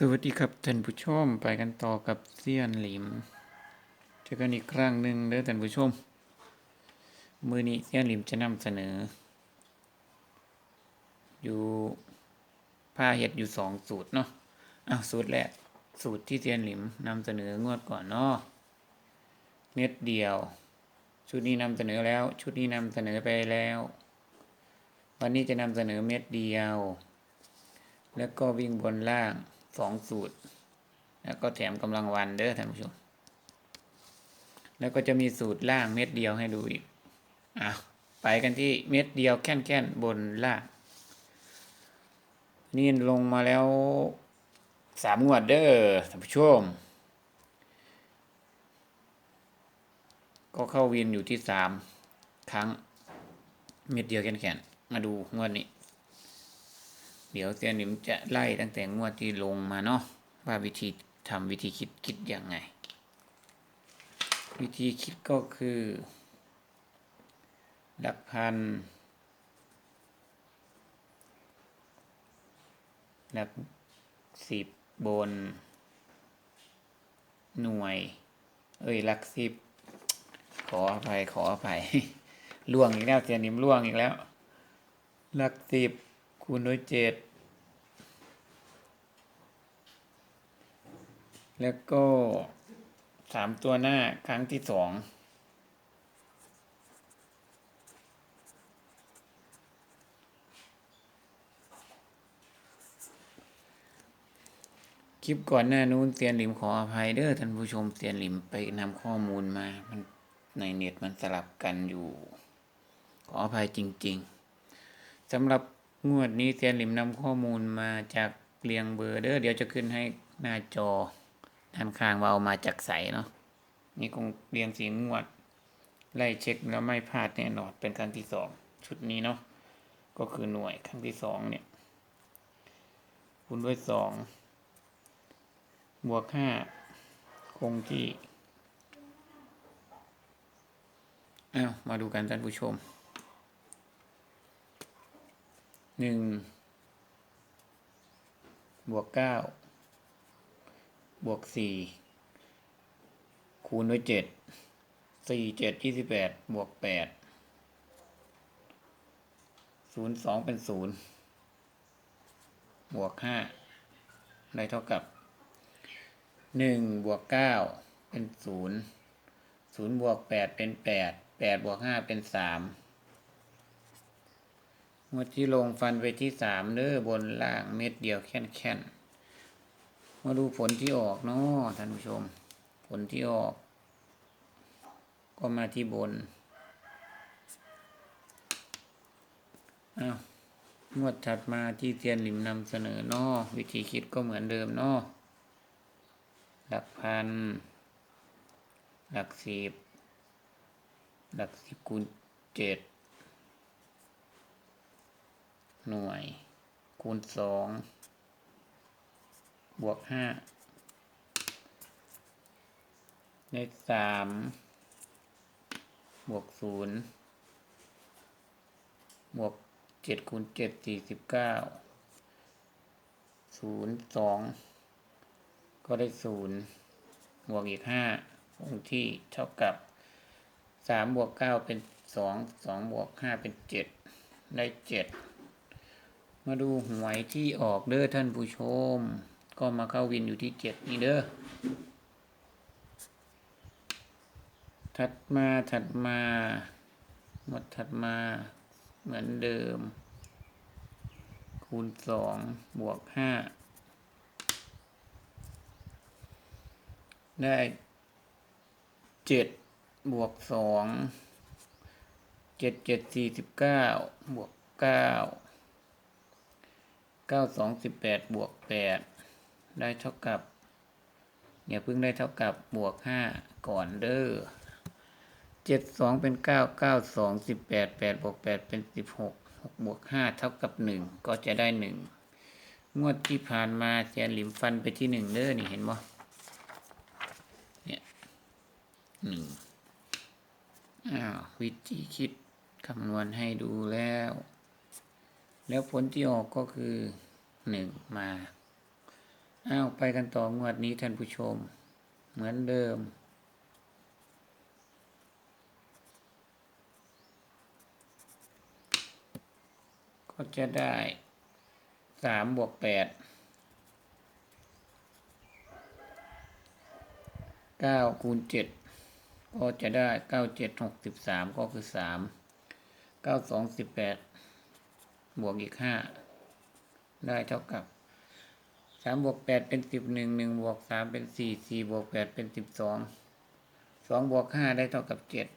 สวัสดีครับท่านผู้ชมไปกันต่อกับเซียนหลิมเจอกันอีกครั้งหนึ่งเด้อท่านผู้ชม มือนี้เซียนหลิมจะนำเสนอ อยู่ผ้าเห็ดอยู่สองสูตรเนาะอ้าวสูตรแรกสูตรที่เซียนหลิมนำเสนองวดก่อนเนาะเม็ดเดียว ชุดนี้นำเสนอแล้ว ชุดนี้นำเสนอไปแล้ว วันนี้จะนำเสนอเม็ดเดียว แล้วก็วิ่งบนล่าง สองสูตร แล้วก็แถมกำลังวันเด้อท่านผู้ชม แล้วก็จะมีสูตรล่างเม็ดเดียวให้ดูอีกอะไปกันที่เม็ดเดียวแค่นแค่นบนล่างนี่ลงมาแล้วสามงวดเด้อท่านผู้ชม ก็เข้าวินอยู่ที่สามครั้ง เม็ดเดียวแค่นแค่นมาดูงวดนี้ เดี๋ยวเซียนหนิมจะไล่ตั้งแต่งวดที่ลงมาเนาะว่าวิธีทำวิธีคิดคิดยังไง วิธีคิดก็คือ หลักพัน หลักสิบบน หน่วย เอ้ยหลักสิบ ขออภัยขออภัยล่วงอีกแล้วเซียนหนิมล่วงอีกแล้ว หลักสิบ คูณด้วยเจ็ดแล้วก็สามตัวหน้าครั้งที่สองคลิปก่อนหน้านู้นเซียนหลิมขออภัยเด้อท่านผู้ชมเซียนหลิมไปนำข้อมูลมามันในเน็ตมันสลับกันอยู่ ขออภัยจริง ๆสำหรับ งวดนี้เซียนหลิมนำข้อมูลมาจากเรียงเบอร์เด้อเดี๋ยวจะขึ้นให้หน้าจอด้านข้างว่าเอามาจากใสเนาะนี่คงเรียงสีงวด ไล่เช็คแล้วไม่พลาดแน่นอนเป็นครั้งที่สองชุดนี้เนาะก็คือหน่วยครั้งที่สองเนี่ยคูณด้วยสองบวกห้าคงที่อ้าวมาดูกันท่านผู้ชม หนึ่งบวกเก้าบวกสี่คูณด้วยเจ็ดสี่เจ็ดยี่สิบแปดบวกแปดศูนย์สองเป็นศูนย์บวกห้าได้เท่ากับหนึ่งบวกเก้าเป็นศูนย์ศูนย์บวกแปดเป็นแปดแปดบวกห้าเป็นสาม งวดที่ลงฟันไปที่สามเด้อบนล่างเม็ดเดียวแค่นแค่นมาดูผลที่ออกเนาะท่านผู้ชม ผลที่ออก ก็มาที่บนอ้าวงวดถัดมาที่เทียนหลิมนำเสนอเนาะวิธีคิดก็เหมือนเดิมเนาะหลักพัน หลักสิบ หลักสิบคูณเจ็ด หน่วย คูณสองบวกห้าในสามบวกศูนย์บวกเจ็ดคูณเจ็ดสี่สิบเก้าศูนย์สองก็ได้ศูนย์บวกอีกห้าคงที่เท่ากับสามบวกเก้าเป็นสองสองบวกห้าเป็นเจ็ดได้เจ็ด มาดูหวยที่ออกเด้อท่านผู้ชม ก็มาเข้าวินอยู่ที่เจ็ดนี่เด้อ ถัดมาถัดมาหมดถัดมาเหมือนเดิม คูณสองบวกห้าได้เจ็ดบวกสองเจ็ดเจ็ดสี่สิบเก้าบวกเก้า เก้าสองสิบแปดบวกแปดได้เท่ากับอย่าเพิ่งได้เท่ากับบวกห้าก่อนเด้อเจ็ดสองเป็นเก้าเก้าสองสิบแปดแปดบวกแปดเป็นสิบหกหกบวกห้าเท่ากับหนึ่งก็จะได้หนึ่งงวดที่ผ่านมาเสียหลิมฟันไปที่หนึ่งเด้อนี่เห็นบ่เนี่ยหนึ่งอ้าววิธีคิดคำนวณให้ดูแล้ว แล้วผลที่ออกก็คือหนึ่งมาอ้าวไปกันต่องวดนี้ท่านผู้ชม เหมือนเดิม ก็จะได้สามบวกแปดเก้าคูณเจ็ดก็จะได้เก้าเจ็ดหกสิบสามก็คือสามเก้าสองสิบแปด บวกอีกห้าได้เท่ากับสามบวกแปดเป็นสิบหนึ่งหนึ่งบวกสามเป็นสี่สี่บวกแปดเป็นสิบสองสองบวกห้าได้เท่ากับเจ็ด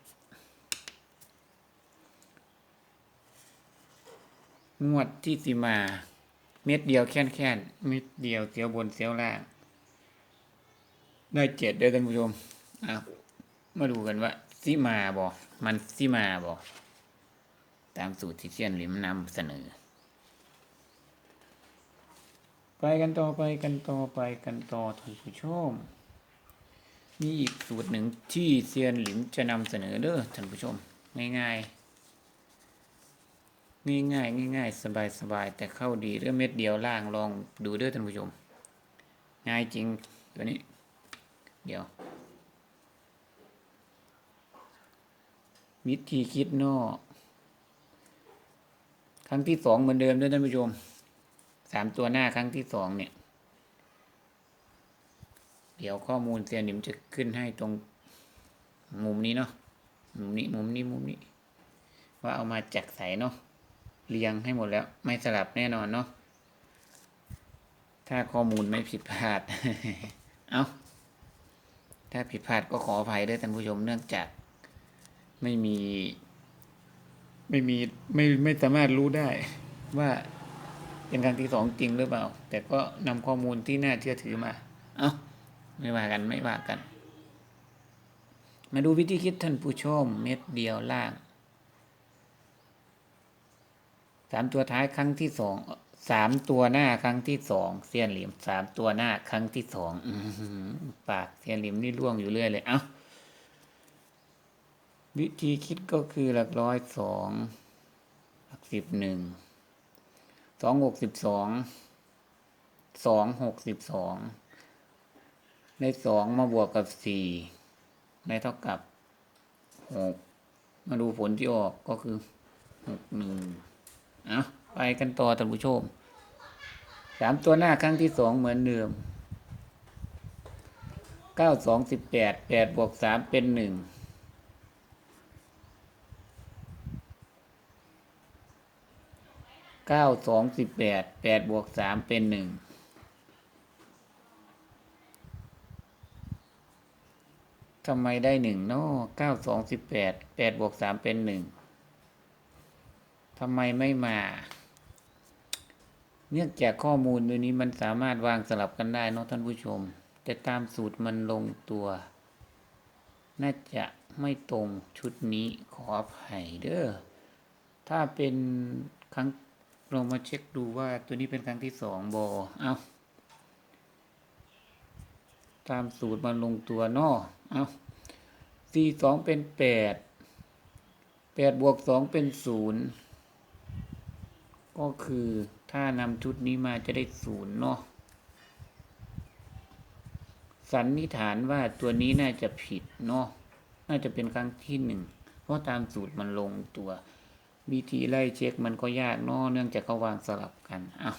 งวดที่สิมา เม็ดเดียวแค่นแค่นเม็ดเดียวเสียวบนเสียวล่าง ได้เจ็ดเด้อท่านผู้ชมเอามาดูกันว่าสิมาบอกมันสิมาบอก ตามสูตรที่เชียนหลิมนำเสนอ ไปกันต่อไปกันต่อไปกันต่อท่านผู้ชม มีอีกสูตรหนึ่งที่เซียนหลิมจะนำเสนอเด้อท่านผู้ชม ง่ายๆ ง่ายๆง่ายๆสบายๆแต่เข้าดีเรื่องเม็ดเดียวล่างลองดูเด้อท่านผู้ชม ง่ายจริงตัวนี้ เดี๋ยววิธีคิดนอก ครั้งที่สองเหมือนเดิมด้วยท่านผู้ชมสามตัวหน้าครั้งที่สองเนี่ย เดี๋ยวข้อมูลเซียนหนิมจะขึ้นให้ตรงมุมนี้เนาะมุมนี้มุมนี้มุมนี้ ว่าเอามาจากใสเนาะเรียงให้หมดแล้ว ไม่สลับแน่นอนเนาะถ้าข้อมูลไม่ผิดพลาด เอาถ้าผิดพลาดก็ขออภัยด้วยท่านผู้ชมเนื่องจากไม่มี ไม่มีไม่ไม่สามารถรู้ได้ว่าเป็นครั้งที่สองจริงหรือเปล่า แต่ก็นำข้อมูลที่น่าเชื่อถือมา เอาไม่ว่ากันไม่ว่ากัน มาดูวิธีคิดท่านผู้ชมเม็ดเดียวล่างสามตัวท้ายครั้งที่สองสามตัวหน้าครั้งที่สองเสี้ยนเหลี่ยมสามตัวหน้าครั้งที่สองปากเสี้ยนเหลี่ยมนี่ร่วงอยู่เรื่อยเลย เอ้า วิธีคิดก็คือหลักร้อยสองหลักสิบหนึ่งสองหกสิบสองสองหกสิบสองในสองมาบวกกับสี่ในเท่ากับหกมาดูผลที่ออกก็คือหกหนึ่งเอาไปกันต่อท่านผู้ชมสามตัวหน้าครั้งที่สองเหมือนเดิมเก้าสองสิบแปดแปดบวกสามเป็นหนึ่ง เก้าสองสิบแปดแปดบวกสามเป็นหนึ่งทำไมได้หนึ่งเนาะเก้าสองสิบแปดแปดบวกสามเป็นหนึ่งทำไมไม่มา เนื่องจากข้อมูลตัวนี้มันสามารถวางสลับกันได้เนาะท่านผู้ชม แต่ตามสูตรมันลงตัว น่าจะไม่ตรงชุดนี้ขออภัยเด้อถ้าเป็นครั้ง เรามาเช็คดูว่าตัวนี้เป็นครั้งที่สองบอเอาตามสูตรมันลงตัวนอเอาสี่สองเป็นแปดแปดบวกสองเป็นศูนย์ก็คือถ้านำชุดนี้มาจะได้ศูนย์เนาะสันนิษฐานว่าตัวนี้น่าจะผิดเนาะน่าจะเป็นครั้งที่หนึ่งเพราะตามสูตรมันลงตัว วิธีไล่เช็คมันก็ยากเนาะเนื่องจากเขาวางสลับกันอะ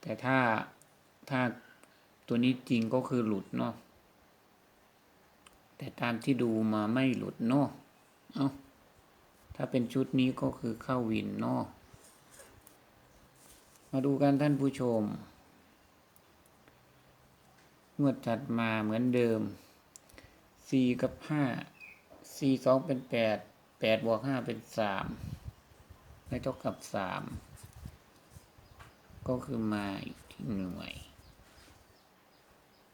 แต่ถ้าถ้าตัวนี้จริงก็คือหลุดเนาะแต่ตามที่ดูมาไม่หลุดเนาะเอ้าถ้าเป็นชุดนี้ก็คือเข้าวินเนาะมาดูกันท่านผู้ชมงวดถัดมาเหมือนเดิมสี่กับห้า สี่สองเป็นแปดแปดบวกห้าเป็นสามไม่เท่ากับสามก็คือมาอีกที่หน่วย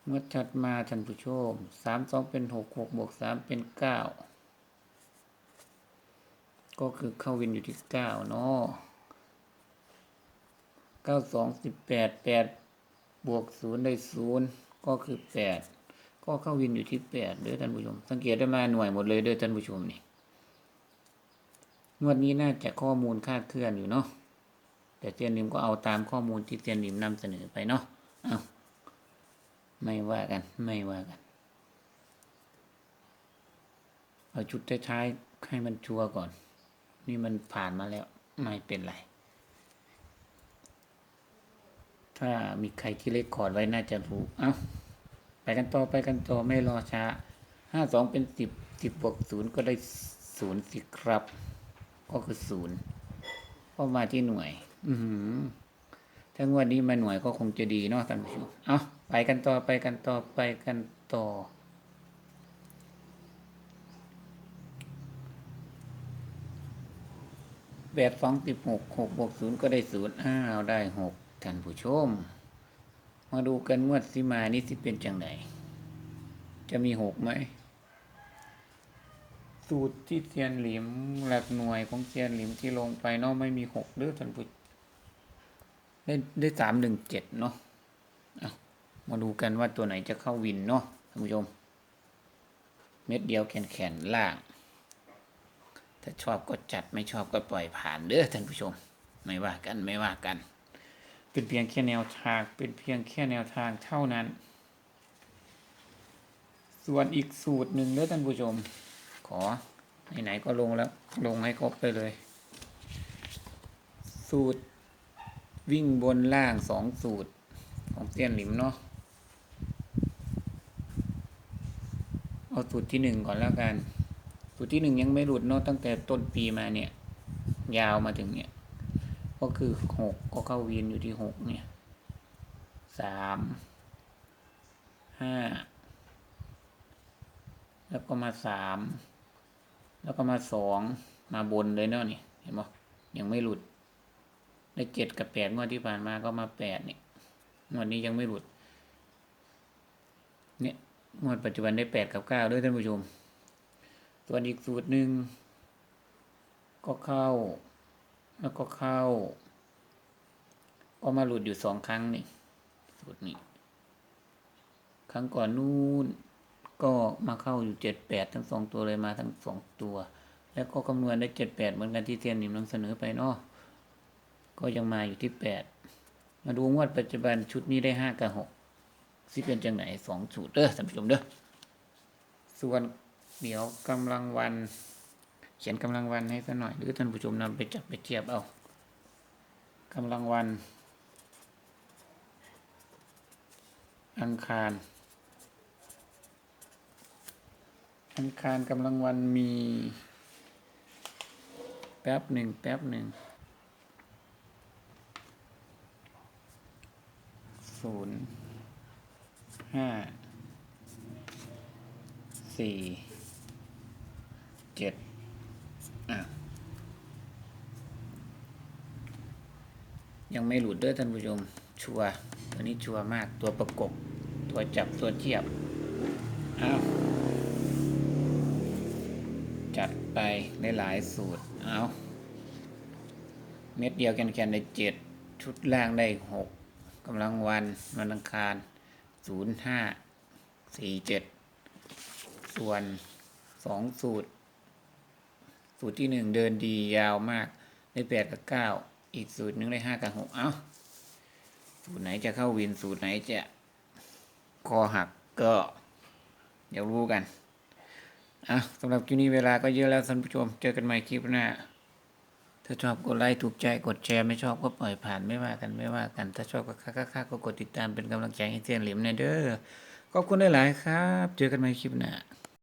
งวดถัดมาท่านผู้ชมสามสองเป็นหกหกบวกสามเป็นเก้าก็คือเข้าวินอยู่ที่เก้าเนาะเก้าสองสิบแปดแปดบวกศูนย์ได้ศูนย์ก็คือแปด ก็เข้าวินอยู่ที่แปดเด้อท่านผู้ชม สังเกตได้มาหน่วยหมดเลยเด้อท่านผู้ชมนี่งวดนี้น่าจะข้อมูลคาดเคลื่อนอยู่เนาะแต่เซียนริมก็เอาตามข้อมูลที่เซียนริมนำเสนอไปเนาะเอาไม่ว่ากัน ไม่ว่ากัน เอาชุดท้ายๆให้มันชัวร์ก่อน นี่มันผ่านมาแล้ว ไม่เป็นไร ถ้ามีใครที่เล็กคอร์ดไว้น่าจะรู้เอาไป กันต่อไปกันต่อไม่รอช้าห้าสองเป็นสิบสิบบวกศูนย์ก็ได้ศูนย์สิครับ ก็คือศูนย์ก็มาที่หน่วยอือหือถ้างวดนี้มาหน่วยก็คงจะดีเนาะท่านผู้ชมเอาไปกันต่อไปกันต่อไปกันต่อแปดสองสิบหกหกบวกศูนย์ก็ได้ศูนย์อ้าวได้หกท่านผู้ชม มาดูกันงวดสิมานี่สิเป็นจังไดจะมีหกไหม สูตรที่เซียนหลิมหลักหน่วยของเซียนหลิมที่ลงไปเนาะไม่มีหกเด้อท่านผู้ได้ได้สามหนึ่งเจ็ดเนาะมาดูกันว่าตัวไหนจะเข้าวินเนาะท่านผู้ชม เม็ดเดียวแขนๆล่าง ถ้าชอบก็จัดไม่ชอบก็ปล่อยผ่านเด้อท่านผู้ชม ไม่ว่ากันไม่ว่ากัน เป็นเพียงแค่แนวทาง เป็นเพียงแค่แนวทางเท่านั้น ส่วนอีกสูตรหนึ่งเด้อท่านผู้ชม ขอไหนๆก็ลงแล้ว ลงให้ครบไปเลย สูตรวิ่งบนล่างสองสูตรของเซียนหลิมเนาะ เอาสูตรที่หนึ่งก่อนแล้วกัน สูตรที่หนึ่งยังไม่หลุดเนาะตั้งแต่ต้นปีมาเนี่ย ยาวมาถึงเนี่ย ก็คือหกก็เข้าเวียนอยู่ที่หกเนี่ยสามห้าแล้วก็มาสามแล้วก็มาสองมาบนเลยเนาะนี่เห็นไหมยังไม่หลุด ได้เจ็ดกับแปดงวดที่ผ่านมาก็มาแปดนี่งวดนี้ยังไม่หลุด เนี่ยงวดปัจจุบันได้แปดกับเก้าด้วยท่านผู้ชมส่วนอีกสูตรหนึ่งก็เข้า แล้วก็เข้า ก็มาหลุดอยู่สองครั้งนี่สูตรนี้ ครั้งก่อนนู่นก็มาเข้าอยู่เจ็ดแปดทั้งสองตัวเลยมาทั้งสองตัว แล้วก็คำนวณได้เจ็ดแปดเหมือนกันที่เทียนหนิมนำเสนอไปเนาะก็ยังมาอยู่ที่แปดมาดูงวดปัจจุบันชุดนี้ได้ห้ากับหกสิเป็นจังไหนสองสูตรเด้อท่านผู้ชมเด้อส่วนเดี๋ยวกำลังวัน เขียนกำลังวันให้สักหน่อย หรือท่านผู้ชมนำไปจับไปเทียบเอากำลังวัน อังคาร อังคารกำลังวันมี แป๊บหนึ่งแป๊บหนึ่งศูนย์ห้าสี่เจ็ดอะ ยังไม่หลุดเด้อท่านผู้ชม ชัวตัวนี้ชัวมากตัวประกบ ตัวจับตัวเทียบ อ้าว จัดไปได้หลายสูตร เอาเม็ดเดียวแกนๆได้เจ็ดชุดล่างได้หกกำลังวันวันอังคารศูนย์ห้าสี่เจ็ดส่วนสองสูตร สูตรที่หนึ่งเดินดียาวมากได้แปดกับเก้าอีกสูตรหนึ่งได้ห้ากับหกเอ้า สูตรไหนจะเข้าวินสูตรไหนจะคอหักก็เดี๋ยวรู้กันอะสำหรับคลิปนี้เวลาก็เยอะแล้วท่านผู้ชม เจอกันใหม่คลิปหน้า ถ้าชอบกดไลค์ถูกใจกดแชร์ไม่ชอบก็ปล่อยผ่านไม่ว่ากันไม่ว่ากัน ถ้าชอบก็ค่าค่าก็กดติดตามเป็นกำลังใจให้เทียนหลิมในเด้อขอบคุณหลายๆครับ เจอกันใหม่คลิปหน้า